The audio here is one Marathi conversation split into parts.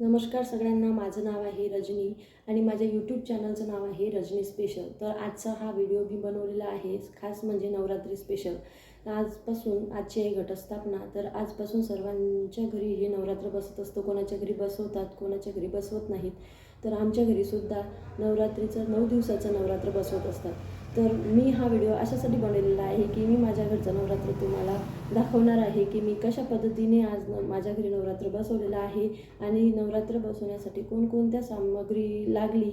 नमस्कार सगळ्यांना. माझं नाव आहे रजनी आणि माझ्या यूट्यूब चॅनलचं नाव आहे रजनी स्पेशल तर आजचा हा व्हिडिओ मी बनवलेला आहे खास म्हणजे नवरात्री स्पेशल आजपासून आजची आहे घटस्थापना. तर आजपासून सर्वांच्या घरी हे नवरात्र बसत असतं. कोणाच्या घरी बसवतात कोणाच्या घरी बसवत नाहीत. तर आमच्या घरीसुद्धा नवरात्रीचं नऊ दिवसाचं नवरात्र बसवत असतात. तर मी हा व्हिडिओ अशासाठी बनवलेला आहे की मी माझ्या घरचं नवरात्र तुम्हाला दाखवणार आहे की मी कशा पद्धतीने आज न- माझ्या घरी नवरात्र बसवलेलं आहे आणि नवरात्र बसवण्यासाठी कोणकोणत्या सामग्री लागली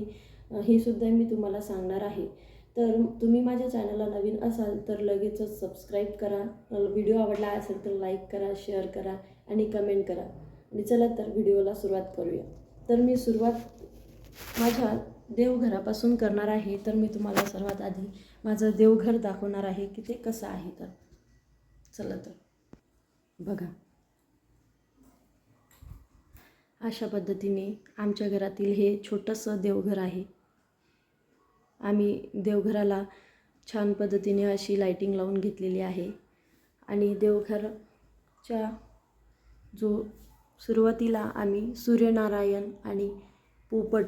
हे सुद्धा मी तुम्हाला सांगणार आहे. तर तुम्ही माझ्या चॅनलला नवीन असाल तर लगेचच सबस्क्राईब करा व्हिडिओ आवडला असेल तर लाईक करा शेअर करा आणि कमेंट करा. आणि चला तर व्हिडिओला सुरुवात करूया. तर मी सुरुवात माझ्या देवघरापासून करणार आहे तर मी तुम्हाला सर्वात आधी माझं देवघर दाखवणार आहे की ते कसं आहे तर. चला तर. बघा. अशा पद्धतीने आमच्या घरातील हे छोटंसं देवघर आहे. आम्ही देवघराला छान पद्धतीने अशी लाईटिंग लावून घेतलेली आहे. आणि देवघरच्या जो सुरुवातीला आम्ही सूर्यनारायण आणि पोपट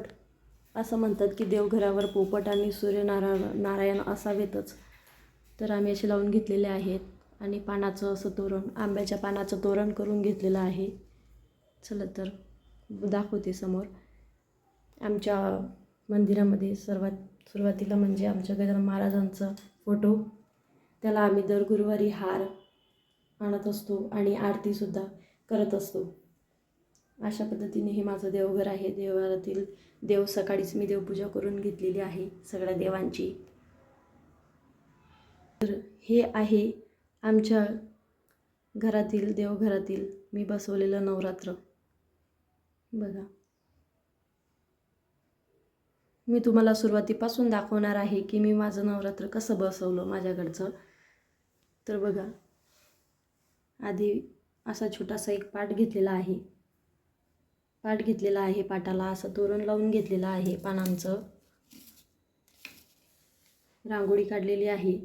असं म्हणतात की देवघरावर पोपट आणि सूर्यनारायण नारायण असावेतच. तर आम्ही असे लावून घेतलेले आहेत आणि पानाचं असं तोरण आंब्याच्या पानाचं तोरण करून घेतलेलं आहे. चला तर दाखवते समोर. आमच्या मंदिरामध्ये सर्वात सुरुवातीला म्हणजे आमच्या गजानन महाराजांचा फोटो. त्याला आम्ही दर गुरुवारी हार आणत असतो आणि आरतीसुद्धा करत असतो. अशा पद्धतीने हे माझं देवघर आहे. देवघरातील देव सकाळीच मी देवपूजा करून घेतलेली आहे सगळ्या देवांची. तर हे आहे आमच्या घरातील देवघरातील मी बसवलेलं नवरात्र. बघा. मी तुम्हाला सुरुवातीपासून दाखवणार आहे की मी माझं नवरात्र कसं बसवलं माझ्याकडचं. तर बघा. आधी असा छोटासा एक पाठ घेतलेला आहे. पाट घेतलेला आहे पाटाला असं तोरण लावून घेतलेलं आहे पानांचं. रांगोळी काढलेली आहे.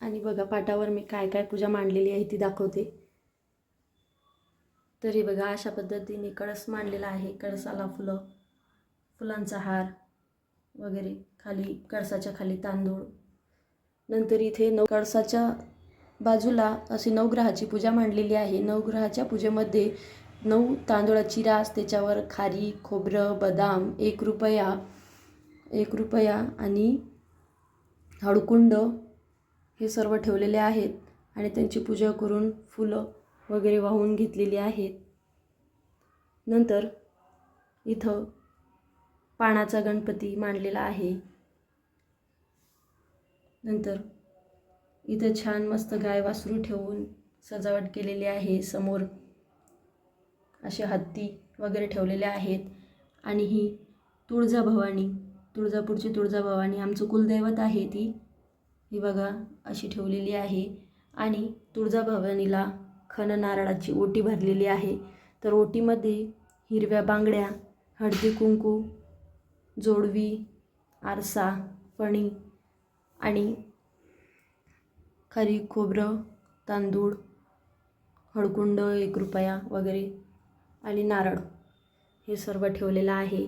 आणि बघा पाटावर मी काय काय पूजा मांडलेली आहे ती दाखवते. तरी बघा अशा पद्धतीने कळस मांडलेला आहे कळसाला फुलं फुलांचा हार वगैरे खाली कळसाच्या खाली तांदूळ. नंतर इथे नऊ कळसाच्या बाजूला अशी नवग्रहाची पूजा मांडलेली आहे. नवग्रहाच्या पूजेमध्ये नऊ तांदूळाची रास त्याच्यावर खारी खोबरं बदाम एक रुपया एक रुपया आणि हळकुंड हे सर्व ठेवलेले आहेत आणि त्यांची पूजा करून फुलं वगैरे वाहून घेतलेली आहेत. नंतर इथं पाण्याचा गणपती मांडलेला आहे. नंतर इथं छान मस्त गाय वासरू ठेवून सजावट केलेली आहे समोर. असे हत्ती वगैरे ठेवलेले आहेत. आणि ही तुळजाभवानी तुळजापूरची तुळजाभवानी आमचं कुलदैवत आहे ती. ही बघा अशी ठेवलेली आहे. आणि तुळजाभवानीला खन नारळाची ओटी भरलेली आहे. तर ओटीमध्ये हिरव्या बांगड्या हळदी कुंकू जोडवी आरसा फणी आणि खरी खोबरं तांदूळ हळकुंड एक रुपया वगैरे आणि नारळ. हे सर्व ठेवलेलं आहे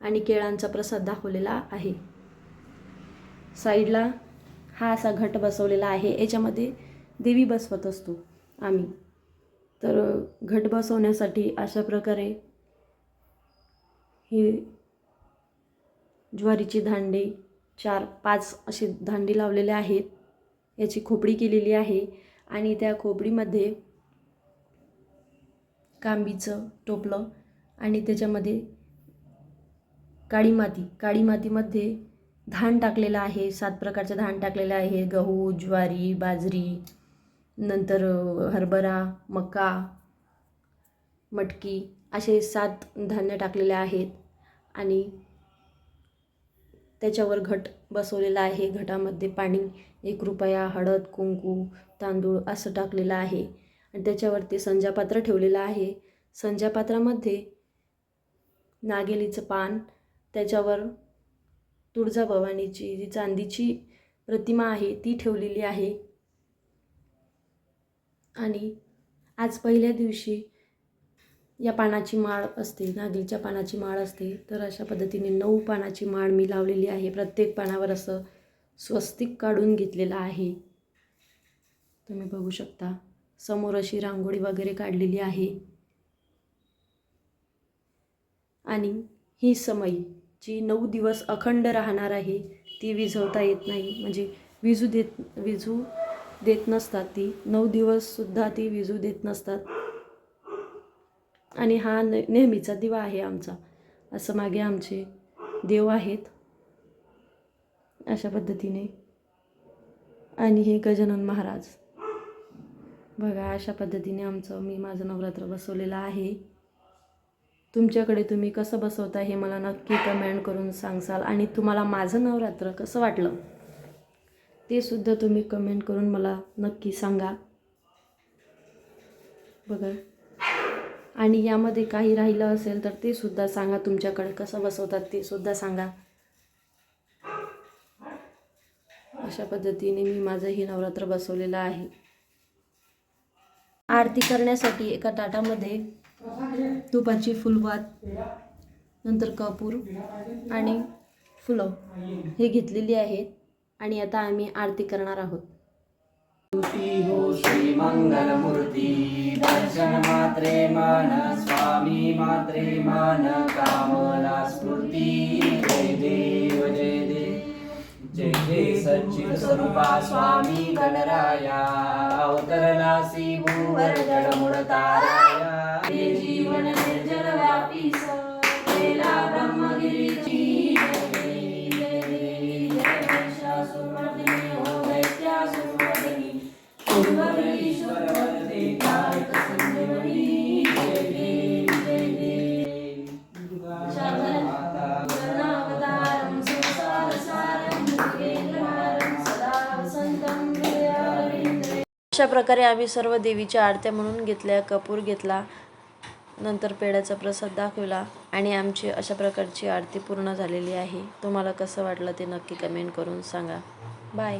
आणि केळांचा प्रसाद दाखवलेला आहे. साईडला हा असा घट बसवलेला आहे याच्यामध्ये देवी बसवत असतो आम्ही. तर घट बसवण्यासाठी अशा प्रकारे ही ज्वारीची दांडे चार पाच असे धांडी लावलेले आहेत. याची खोपडी केलेली आहे आणि त्या खोपडीमध्ये कांबीचं टोपलं आणि त्याच्यामध्ये काळी माती काळी मातीमध्ये धान टाकलेलं आहे सात प्रकारचं धान टाकलेलं आहे. गहू ज्वारी बाजरी नंतर हरभरा मका मटकी असे सात धान्य टाकलेले आहेत आणि त्याच्यावर घट बसवलेला आहे. घटामध्ये पाणी एक रुपया हळद कुंकू तांदूळ असं टाकलेलं आहे. आणि त्याच्यावरती संजापात्र ठेवलेलं आहे. संजापात्रामध्ये नागेलीचं पान त्याच्यावर तुळजाभवानीची जी चांदीची प्रतिमा आहे ती ठेवलेली आहे. आणि आज पहिल्या दिवशी या पानाची माळ असते नागलीच्या पानाची माळ असते तर अशा पद्धतीने नऊ पानाची माळ मी लावलेली आहे. प्रत्येक पानावर असं स्वस्तिक काढून घेतलेलं आहे. तुम्ही बघू शकता. समोर अशी रांगोळी वगैरे काढलेली आहे. आणि ही समई जी नऊ दिवस अखंड राहणार आहे ती विझवता येत नाही. म्हणजे विजू देत विजू देत नसतात ती. नऊ दिवससुद्धा ती विजू देत नसतात. आणि हा ने नेहमीचा दिवा आहे आमचा. असं मागे आमचे देव आहेत. अशा पद्धतीने. आणि हे गजानन महाराज. बघा अशा पद्धतीने आमचं मी माझं नवरात्र बसवलेलं आहे. तुमच्याकडे तुम्ही कसं बसवता हे मला नक्की कमेंट करून सांगसाल. आणि तुम्हाला माझं नवरात्र कसं वाटलं ते सुद्धा तुम्ही कमेंट करून मला नक्की सांगा. बघा. आणि यामध्ये काही राहिलं असेल तर ते सुद्धा सांगा तुमच्याकडे कसं बसवतात ते सुद्धा सांगा. अशा पद्धतीने मी माझं हे नवरात्र बसवलेलं आहे. आरती करण्यासाठी एका ताटामध्ये तुपाची फुलवात नंतर कपूर आणि फुलं हे घेतलेली आहेत आणि आता आम्ही आरती करणार आहोत. हो श्रीमङ्गलमूर्ति दर्शनमात्रे स्वामी मात्रे मन कामना स्फूर्ती जय देव जय देव. जय जय सच्चिद स्वरूपा स्वामी गणराया. अवतरलासी भूवर तारा. अशा प्रकारे आम्ही सर्व देवीच्या आरत्या म्हणून घेतल्या कपूर घेतला नंतर पेड्याचा प्रसाद दाखविला आणि आमची अशा प्रकारची आरती पूर्ण झालेली आहे. तुम्हाला कसं वाटलं ते नक्की कमेंट करून सांगा. बाय